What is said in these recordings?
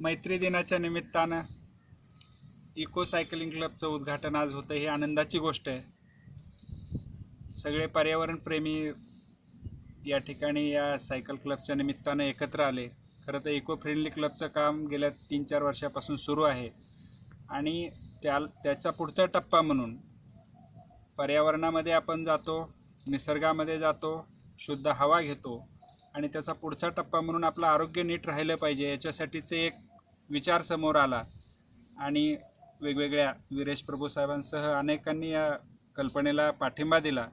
मैत्री दिनाच्या निमित्तानं इको सायकलिंग क्लबचं उद्घाटन आज होतं ही आनंदाची गोष्ट आहे. सगळे पर्यावरणप्रेमी या ठिकाणी या सायकल क्लबच्या निमित्तानं एकत्र आले. खरं तर इको फ्रेंडली क्लबचं काम गेल्या तीन चार वर्षापासून सुरू आहे. आणि त्या त्याचा पुढचा टप्पा म्हणून पर्यावरणामध्ये आपण जातो निसर्गामध्ये जातो शुद्ध हवा घेतो आणि त्याचा पुढचा टप्पा म्हणून आपलं आरोग्य नीट राहिलं पाहिजे याच्यासाठीचे एक विचार समोर आला आणि वेगवेगळ्या विरेश प्रभू साहेबांसह अनेकांनी या कल्पनेला पाठिंबा दिला.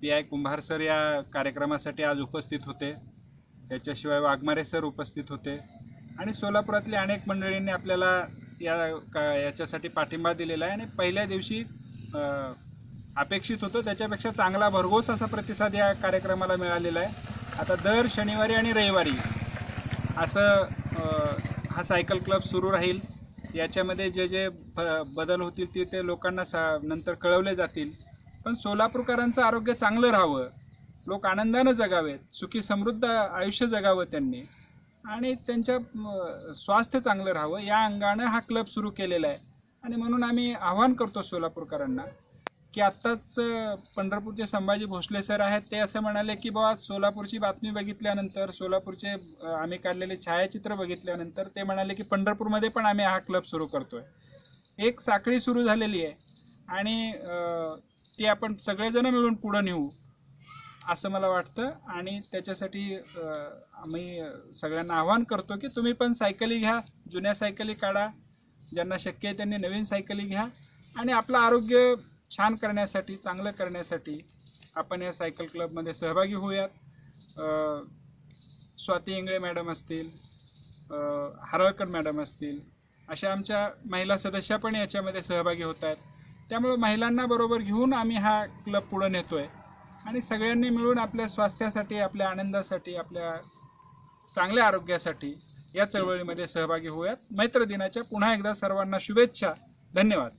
पी आय कुंभार सर या कार्यक्रमासाठी आज उपस्थित होते. त्याच्याशिवाय वाघमारे सर उपस्थित होते आणि सोलापुरातली अनेक मंडळींनी आपल्याला या का याच्यासाठी पाठिंबा दिलेला आहे आणि पहिल्या दिवशी अपेक्षित होतं त्याच्यापेक्षा चांगला भरघोस असा प्रतिसाद या कार्यक्रमाला मिळालेला आहे. आता दर शनिवारी आणि रविवारी असं हा सायकल क्लब सुरू राहील. याच्यामध्ये जे जे ब- बदल होतील ते ते लोकांना सा नंतर कळवले जातील. पण सोलापूरकरांचं आरोग्य चांगलं राहावं. लोक आनंदानं जगावेत सुखी समृद्ध आयुष्य जगावं त्यांनी. आणि त्यांच्या स्वास्थ्य चांगलं राहावं. या अंगानं हा क्लब सुरू केलेला आहे. आणि म्हणून आम्ही आव्हान करतो सोलापूरकरांना की आत्ताच पंढरपूरचे संभाजी भोसले सर आहेत ते असं म्हणाले की बाबा सोलापूरची बातमी बघितल्यानंतर सोलापूरचे आम्ही काढलेले छायाचित्र बघितल्यानंतर ते म्हणाले की पंढरपूरमध्ये पण आम्ही हा क्लब सुरू करतोय. एक साखळी सुरू झालेली आहे आणि ती आपण सगळेजण मिळून पुढं नेऊ असं मला वाटतं. आणि त्याच्यासाठी आम्ही सगळ्यांना आवाहन करतो की तुम्ही पण सायकली घ्या जुन्या सायकली काढा ज्यांना शक्य आहे त्यांनी नवीन सायकली घ्या आणि आपलं आरोग्य छान करण्यासाठी चांगलं करण्यासाठी आपण या सायकल क्लबमध्ये सहभागी होऊयात. स्वाती इंगळे मॅडम असतील हरळकर मॅडम असतील अशा आमच्या महिला सदस्या पण याच्यामध्ये सहभागी होत आहेत त्यामुळे महिलांना बरोबर घेऊन आम्ही हा क्लब पुढं नेतो आहे आणि सगळ्यांनी मिळून आपल्या स्वास्थ्यासाठी आपल्या आनंदासाठी आपल्या चांगल्या आरोग्यासाठी या चळवळीमध्ये सहभागी होऊयात. मैत्र दिनाच्या पुन्हा एकदा सर्वांना शुभेच्छा. धन्यवाद.